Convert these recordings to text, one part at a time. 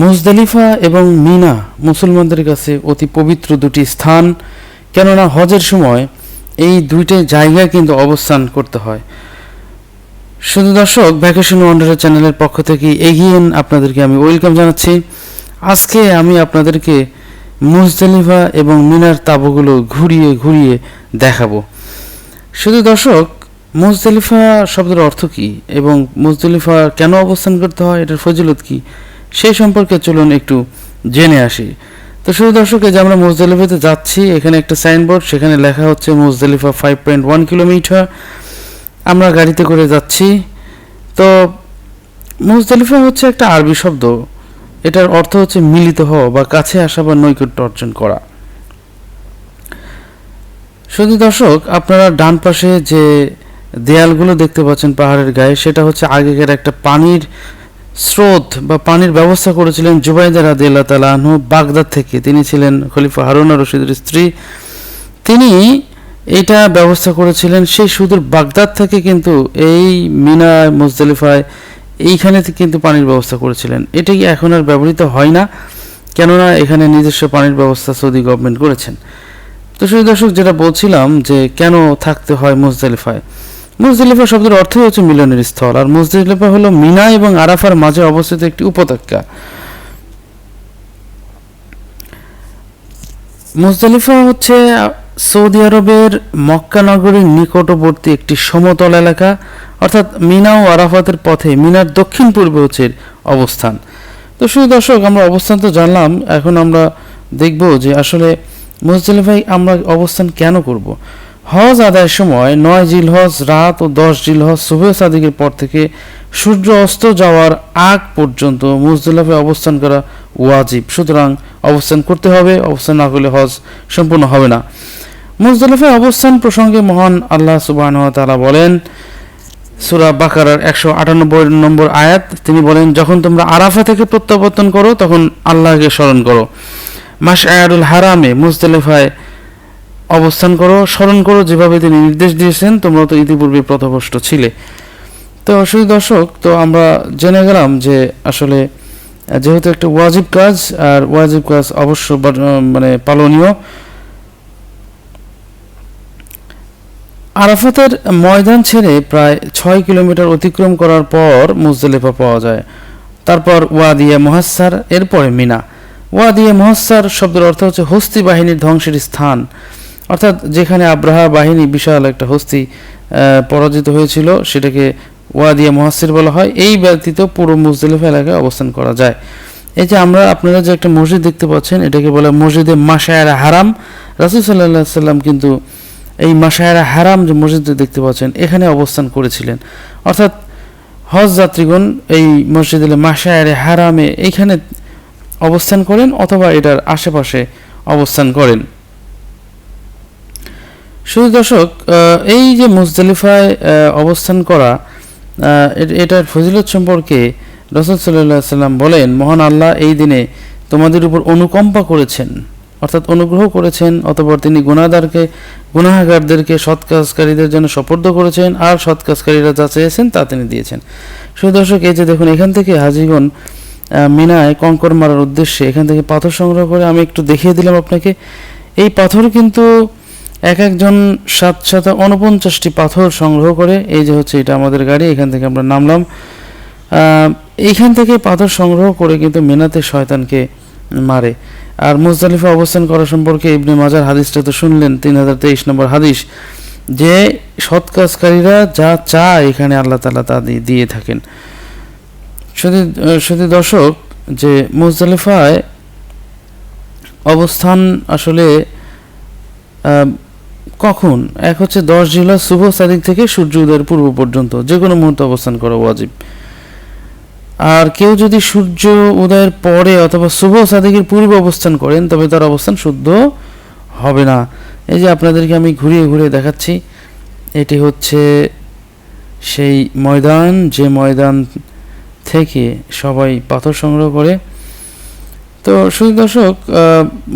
Muzdalifah এবং মিনা মুসলমানদের কাছে অতি পবিত্র দুটি স্থান। কেননা হজের সময় এই দুইটা জায়গায় কিন্তু অবস্থান করতে হয়। শুধু দর্শক, ভ্যাকেশন ওয়ান্ডারের চ্যানেলের পক্ষ থেকে এগিয়ে আপনাদেরকে আমি ওয়েলকাম জানাচ্ছি। আজকে আমি আপনাদেরকে মুজদালিফা এবং মিনার তাবুগুলো ঘুরিয়ে ঘুরিয়ে দেখাবো। শুধু দর্শক, মুজদালিফা শব্দের অর্থ কী এবং মুজদালিফা কেন অবস্থান করতে হয়, এটার ফজিলত কী? সেই সম্পর্কে চলুন একটু জেনে আসি। তো শুধু দর্শক যে আমরা মুজদালিফাতে যাচ্ছি, এখানে একটা সাইনবোর্ড, সেখানে লেখা হচ্ছে Muzdalifah five point one kilometre আমরা গাড়িতে করে যাচ্ছি। তো মুজদালিফা হচ্ছে একটা আরবি শব্দ। এটার অর্থ হচ্ছে মিলিত হওয়া বা কাছে আসা বা নৈকট্য অর্জন করা। শুধু দর্শক, আপনারা ডান পাশে যে দেয়ালগুলো দেখতে পাচ্ছেন পাহাড়ের গায়ে, সেটা হচ্ছে আগেকার একটা পানির স্রোত বা পানির ব্যবস্থা করেছিলেন জুবাইদা রাদি আল্লাহ তালা আনহু বাগদাদ থেকে। তিনি ছিলেন খলিফা হারুনা রশিদের স্ত্রী। তিনি এটা ব্যবস্থা করেছিলেন সেই সুদূর বাগদাদ থেকে কিন্তু এই মিনা, মুজদালিফায় এইখানে কিন্তু পানির ব্যবস্থা করেছিলেন। এটাই এখন আর ব্যবহৃত হয় না? কেননা এখানে নিজস্ব পানির ব্যবস্থা সৌদি গভর্নমেন্ট করেছেন। তো সেই দর্শক যেটা বলছিলাম যে কেন থাকতে হয় মুজদালিফায়? মুজদালিফা শব্দের অর্থই হচ্ছে মিলনের স্থল, আর মুজদালিফা হলো মিনা এবং আরাফার মাঝে অবস্থিত একটি উপত্যকা। মুজদালিফা হচ্ছে সৌদি আরবের মক্কা নগরীর নিকটবর্তী একটি সমতল এলাকা, অর্থাৎ মিনা ও আরাফাতের পথে মিনার দক্ষিণ পূর্বে হচ্ছে অবস্থান। তো শুধু দর্শক, আমরা অবস্থান তো জানলাম, এখন আমরা দেখব যে আসলে মুজদালিফায় আমরা অবস্থান কেন করব। হজ আদায়ের সময় নয় জিলহজ রাত ও দশ জিলহজ সুবে সাদিকের পর থেকে সূর্য অস্ত যাওয়ার আগ পর্যন্ত মুজদালিফায় অবস্থান করা ওয়াজিব। সুতরাং অবস্থান করতে হবে, অবস্থান না করলে হজ সম্পূর্ণ হবে না। মুজদালিফায় অবস্থান প্রসঙ্গে মহান আল্লাহ সুবাহ বলেন, সুরা বাকারার একশো আটানব্বই নম্বর আয়াত, তিনি বলেন, যখন তোমরা আরাফা থেকে প্রত্যাবর্তন করো, তখন আল্লাহকে স্মরণ করো। মাস আয়ারুল হারামে মুজদালিফায় অবস্থান করো, স্মরণ করো, যেভাবে তিনি নির্দেশ দিয়েছেন, তোমরা তো ইতিপূর্বে প্রথভষ্ট ছিলে। তো শুধু দর্শক, তো আমরা জেনে গেলাম যে আসলে যেহেতু একটা ওয়াজিব কাজ, আর ওয়াজিব কাজ অবশ্য মানে পালনীয়, আরাফাতের ময়দান ছেড়ে প্রায় ছয় কিলোমিটার অতিক্রম করার পর মুজদালিফা পাওয়া যায়। তারপর ওয়াদিয়া মহাসার এরপরে মিনা। ওয়াদিয়া মহাসার শব্দের অর্থ হচ্ছে হস্তি বাহিনীর ধ্বংসের স্থান। অর্থাৎ যেখানে আব্রাহা বাহিনী বিশাল একটা হস্তি পরাজিত হয়েছিল, সেটাকে ওয়াদিয়া মহাসির বলা হয়। এই ব্যতীত পুরো মুজদালিফা এলাকায় অবস্থান করা যায়। এই যে আমরা আপনারা যে একটা মসজিদ দেখতে পাচ্ছেন, এটাকে বলে মসজিদে মাসায়ারা হারাম। রাসুল সাল্লাহ সাল্লাম কিন্তু এই মাসায়ারা হারাম যে মসজিদে দেখতে পাচ্ছেন, এখানে অবস্থান করেছিলেন। অর্থাৎ হজ যাত্রীগণ এই মসজিদে মাসায়ারে হারামে এইখানে অবস্থান করেন অথবা এটার আশেপাশে অবস্থান করেন। শুধু দর্শক এই যে মুজদালিফায় অবস্থান করা এটার ফজিলত সম্পর্কে রসদ সাল্লাহ সাল্লাম বলেন মহান আল্লাহ এই দিনে তোমাদের উপর অনুকম্পা করেছেন। অর্থাৎ অনুগ্রহ করেছেন অতপর তিনি গুণাদারকে গুনাহগারদেরকে সৎ কাজকারীদের জন্য সপর্দ করেছেন আর সৎ কাজকারীরা যা চেয়েছেন তা তিনি দিয়েছেন। শুধু দর্শক এই যে দেখুন এখান থেকে হাজিগণ আহ, মিনায় কঙ্কর মারার উদ্দেশ্যে এখান থেকে পাথর সংগ্রহ করে আমি একটু দেখিয়ে দিলাম আপনাকে। এই পাথর কিন্তু এক একজন সাত সাথে উনপঞ্চাশটি পাথর সংগ্রহ করে, এই যে হচ্ছে এটা আমাদের গাড়ি, এখান থেকে আমরা নামলাম। এইখান থেকে পাথর সংগ্রহ করে কিন্তু মেনাতে শয়তানকে মারে। আর মুজদালিফা অবস্থান করা সম্পর্কে ইবনে মাজার হাদিসটা তো শুনলেন, তিন হাজার তেইশ নম্বর হাদিস, যে সৎ কাজকারীরা যা চায় এখানে আল্লাহ তালা তা দিয়ে- থাকেন। শুধু শুধু দর্শক, যে মুজদালিফায় অবস্থান আসলে কখন? এক হচ্ছে দশ জিলা শুভ সাদিক থেকে সূর্য উদয়ের পূর্ব পর্যন্ত যে কোনো মুহূর্তে অবস্থান করা ওয়াজিব। আর কেউ যদি সূর্য উদয়ের পরে অথবা শুভ সাদিকের পূর্বে অবস্থান করেন, তবে তার অবস্থান শুদ্ধ হবে না। এই যে আপনাদেরকে আমি ঘুরিয়ে ঘুরিয়ে দেখাচ্ছি, এটি হচ্ছে সেই ময়দান, যে ময়দান থেকে সবাই পাথর সংগ্রহ করে। তো শুধু দর্শক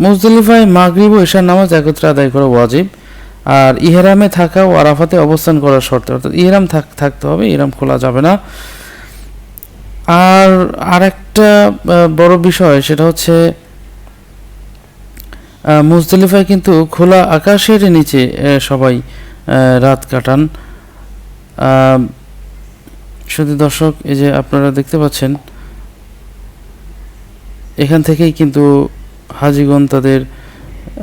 মুজদালিফায় মাগরিব ও ঈশার নামাজ একত্রে আদায় করা ওয়াজিব। আর ইহরামে থাকা ও আরাফাতে অবস্থান করার শর্তে, অর্থাৎ ইহরাম থাক, থাকতে হবে, ইহরাম খোলা যাবে না। আর আরেক আরেকটা বড় বিষয়, সেটা হচ্ছে মুজদালিফায় কিন্তু খোলা আকাশের নিচে সবাই রাত কাটান। শুধু দর্শক, এই যে আপনারা দেখতে পাচ্ছেন, এখান থেকেই কিন্তু হাজিগণ তাদের,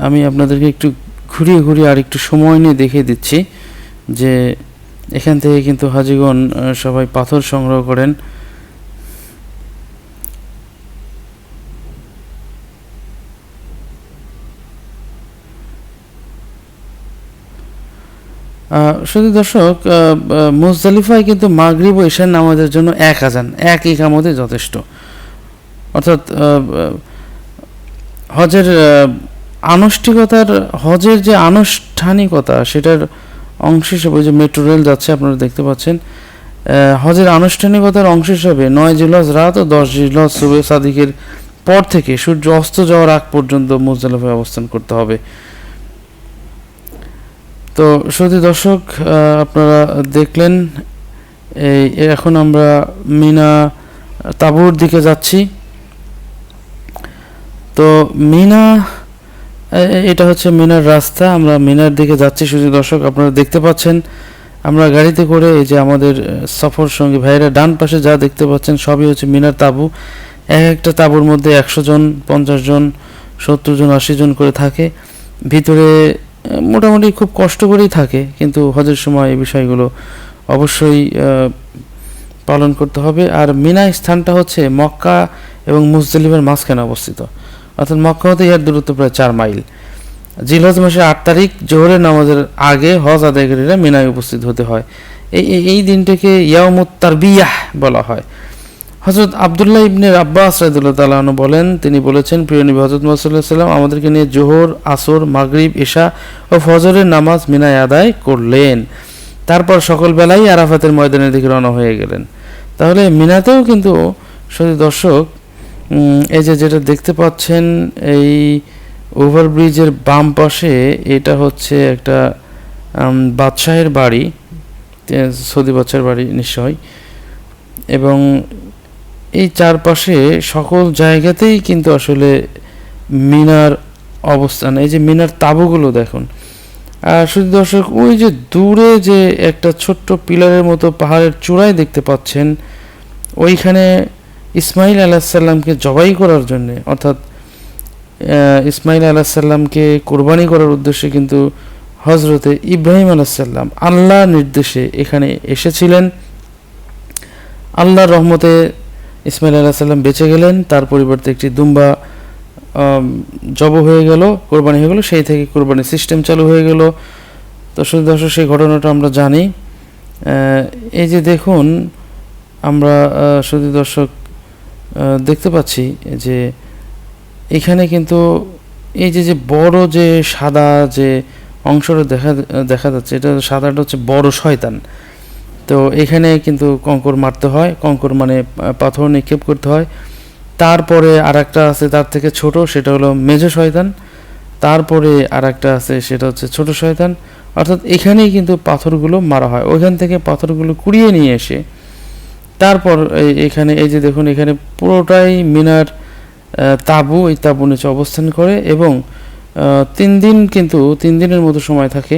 আমি আপনাদেরকে একটু ঘুরিয়ে ঘুরিয়ে আর একটু সময় নিয়ে দেখিয়ে দিচ্ছি যে এখান থেকে কিন্তু হাজিগণ সবাই পাথর সংগ্রহ করেন। শুধু দর্শক মুজদালিফায় কিন্তু মাগরিব ও ঈশান নামাজের জন্য এক আজান এক ইকামতে যথেষ্ট। অর্থাৎ হজের আনুষ্ঠিকতার হজের যে আনুষ্ঠানিকতা, সেটার অংশ হিসেবে যে মেট্রো রেল যাচ্ছে, আপনারা দেখতে পাচ্ছেন। হজের আনুষ্ঠানিকতার অংশ হিসেবে নয় জিলহজ রাত ও দশ জিলহজ সুবে সাদিকের পর থেকে সূর্য অস্ত যাওয়ার আগ পর্যন্ত মুজদালিফায় অবস্থান করতে হবে। তো সত্যি দর্শক আপনারা দেখলেন, এই এখন আমরা মিনা তাবুর দিকে যাচ্ছি। তো মিনা এটা হচ্ছে মিনার রাস্তা। আমরা মিনার দিকে যাচ্ছি শুধু দর্শক, আপনারা দেখতে পাচ্ছেন। আমরা গাড়িতে করে এই যে আমাদের সফর সঙ্গী ভাইরা ডান পাশে যা দেখতে পাচ্ছেন, সবই হচ্ছে মিনার তাবু। এক একটা তাঁবুর মধ্যে একশো জন, পঞ্চাশ জন, সত্তর জন, আশি জন করে থাকে। ভিতরে মোটামুটি খুব কষ্ট করেই থাকে, কিন্তু হজের সময় এই বিষয়গুলো অবশ্যই পালন করতে হবে। আর মিনা স্থানটা হচ্ছে মক্কা এবং মুজদালিফের মাঝখানে অবস্থিত। অর্থাৎ মক্কা হতে ইহার দূরত্ব প্রায় চার মাইল। জিলহজ মাসের আট তারিখ জোহরের নামাজের আগে হজ আদায়কারীরা মিনায় উপস্থিত হতে হয়। এই, এই- দিনটাকে ইয়ামুত তারবিয়াহ বলা হয়। হজরত আবদুল্লাহ ইবনের আব্বাস রাদিল্লাহ তালাহন বলেন, তিনি বলেছেন, প্রিয় নবী হজরত মোহাম্মদ সাল্লাম আমাদেরকে নিয়ে জোহর, আসর, মাগরিব এশা ও ফজরের নামাজ মিনায় আদায় করলেন। তারপর সকল বেলায় আরাফাতের ময়দানের দিকে রওনা হয়ে গেলেন। তাহলে মিনাতেও কিন্তু শুধু দর্শক এই যে যেটা দেখতে পাচ্ছেন, এই ওভারব্রিজের বাম পাশে এটা হচ্ছে একটা বাদশাহের বাড়ি সৌদি বাদশাহের বাড়ি নিশ্চয় এবং এই চারপাশে সকল জায়গাতেই কিন্তু আসলে মিনার অবস্থান, এই যে মিনার তাঁবুগুলো দেখুন। আর শুধু দর্শক, ওই যে দূরে যে একটা ছোট্ট পিলারের মতো পাহাড়ের চূড়ায় দেখতে পাচ্ছেন, ওইখানে ইসমাইল আলাহিসাল্লামকে জবাই করার জন্যে, অর্থাৎ ইসমাইল আলাহিসাল্লামকে কোরবানি করার উদ্দেশ্যে কিন্তু হজরতে ইব্রাহিম আলাহিসাল্লাম আল্লাহ নির্দেশে এখানে এসেছিলেন। আল্লাহর রহমতে ইসমাইল আলাহিসাল্লাম বেঁচে গেলেন, তার পরিবর্তে একটি দুম্বা জব হয়ে গেল, কোরবানি হয়ে গেল, সেই থেকে কোরবানির সিস্টেম চালু হয়ে গেল। তো দর্শক, সেই ঘটনাটা আমরা জানি। এই যে দেখুন, আমরা শুধু দর্শক দেখতে পাচ্ছি যে এখানে কিন্তু এই যে যে বড় যে সাদা যে অংশটা দেখা দেখা যাচ্ছে, এটা সাদাটা হচ্ছে বড় শয়তান। তো এখানে কিন্তু কঙ্কর মারতে হয়, কঙ্কর মানে পাথর নিক্ষেপ করতে হয়। তারপরে আর একটা আছে তার থেকে ছোট, সেটা হলো মেজ শয়তান। তারপরে আর একটা আছে, সেটা হচ্ছে ছোট শয়তান। অর্থাৎ এখানেই কিন্তু পাথরগুলো মারা হয়। ওইখান থেকে পাথরগুলো কুড়িয়ে নিয়ে এসে তারপর এখানে, এই যে দেখুন, এখানে পুরোটাই মিনার তাঁবু, এই তাঁবু নিচে অবস্থান করে এবং তিন দিন কিন্তু, তিন দিনের মতো সময় থাকে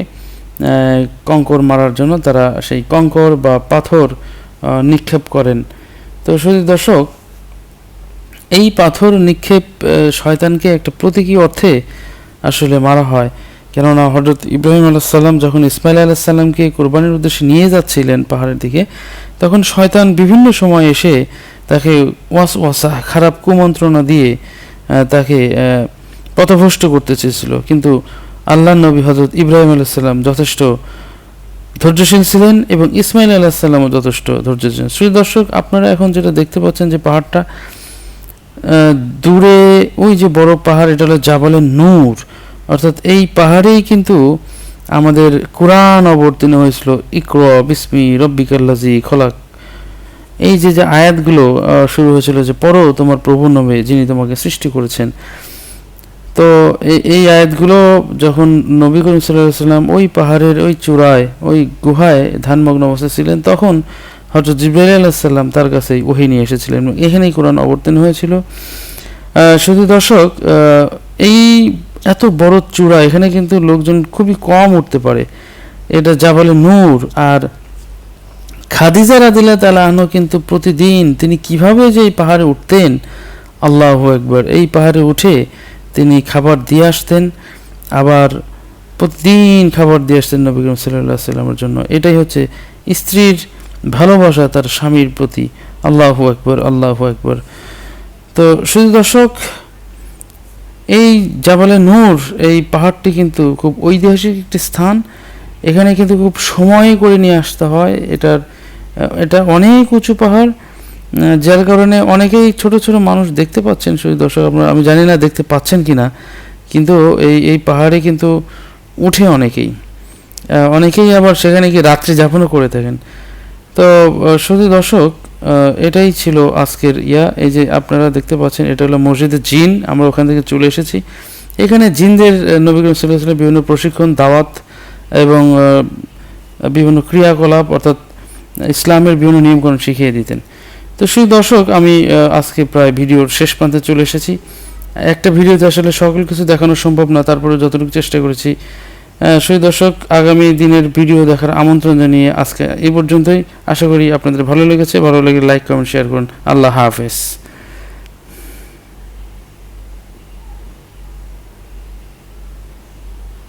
কঙ্কর মারার জন্য তারা সেই কঙ্কর বা পাথর নিক্ষেপ করেন। তো শুধু দর্শক, এই পাথর নিক্ষেপ শয়তানকে একটা প্রতীকী অর্থে আসলে মারা হয়। কেননা হজরত ইব্রাহিম আলাইসাল্লাম যখন ইসমাইল আলাইসাল্লামকে কোরবানির উদ্দেশ্যে নিয়ে যাচ্ছিলেন পাহাড়ের দিকে তখন শয়তান বিভিন্ন সময় এসে তাকে ওয়াস ওয়াসা খারাপ কুমন্ত্রণা দিয়ে তাকে পথভ্রষ্ট করতে চেয়েছিল। কিন্তু আল্লাহ নবী হজরত ইব্রাহিম আলাইসাল্লাম যথেষ্ট ধৈর্যশীল ছিলেন এবং ইসমাইল আলাহিসাল্লামও যথেষ্ট ধৈর্যশীল। শ্রী দর্শক, আপনারা এখন যেটা দেখতে পাচ্ছেন যে পাহাড়টা দূরে ওই যে বড় পাহাড়, এটা হলো জাবালের নূর। অর্থাৎ এই পাহাড়েই কিন্তু আমাদের কোরআন অবতীর্ণ হয়েছিল, ইকর বিসমি রব্বিকাল্লাজি খোলাক। এই যে যে আয়াতগুলো শুরু হয়েছিল যে, পড়ো তোমার প্রভুর নামে, যিনি তোমাকে সৃষ্টি করেছেন। তো এই আয়াতগুলো যখন নবী করিম সাল্লাম ওই পাহাড়ের ওই চূড়ায়, ওই গুহায় ধানমগ্ন অবস্থায় ছিলেন, তখন হজরত জিব্রাইল আলাহিসাল্লাম তার কাছেই ওহি নিয়ে এসেছিলেন এখানেই কোরআন অবতীর্ণ হয়েছিল। শুধু দর্শক এই এত বড় চূড়া, এখানে কিন্তু লোকজন খুবই কম উঠতে পারে। এটা যা বলে নূর আর খাদিজা রাদিল্লা আনহু কিন্তু প্রতিদিন তিনি কীভাবে যে এই পাহাড়ে উঠতেন, আল্লাহ একবার এই পাহাড়ে উঠে তিনি খাবার দিয়ে আসতেন, আবার প্রতিদিন খাবার দিয়ে আসতেন নবী করিম সাল্লাহ সাল্লামের জন্য। এটাই হচ্ছে স্ত্রীর ভালোবাসা তার স্বামীর প্রতি। আল্লাহ একবার আল্লাহ একবার তো শুধু দর্শক এই জাবালে নূর, এই পাহাড়টি কিন্তু খুব ঐতিহাসিক একটি স্থান। এখানে কিন্তু খুব সময় করে নিয়ে আসতে হয়। এটার, এটা অনেক উঁচু পাহাড়, যার কারণে অনেকেই ছোট ছোট মানুষ দেখতে পাচ্ছেন, শুধু দর্শক আপনারা, আমি জানি না দেখতে পাচ্ছেন কি না কিন্তু এই এই পাহাড়ে কিন্তু উঠে অনেকেই। অনেকেই আবার সেখানে গিয়ে রাত্রি যাপনও করে থাকেন। তো শুধু দর্শক এটাই ছিল আজকের ইয়া। এই যে আপনারা দেখতে পাচ্ছেন, এটা হলো মসজিদে জিন। আমরা ওখান থেকে চলে এসেছি। এখানে জিনদের নবী করিম সাল্লাহ বিভিন্ন প্রশিক্ষণ, দাওয়াত এবং বিভিন্ন ক্রিয়াকলাপ, অর্থাৎ ইসলামের বিভিন্ন নিয়মকানুন শিখিয়ে দিতেন। তো সেই দর্শক, আমি আজকে প্রায় ভিডিওর শেষ প্রান্তে চলে এসেছি। একটা ভিডিওতে আসলে সকল কিছু দেখানো সম্ভব না, তারপরে যতটুকু চেষ্টা করেছি সেই দর্শক, আগামী দিনের ভিডিও দেখার আমন্ত্রণ জানিয়ে আজকে এই পর্যন্তই। আশা করি আপনাদের ভালো লেগেছে। ভালো লেগে লাইক কমেন্ট শেয়ার করুন। আল্লাহ হাফেজ।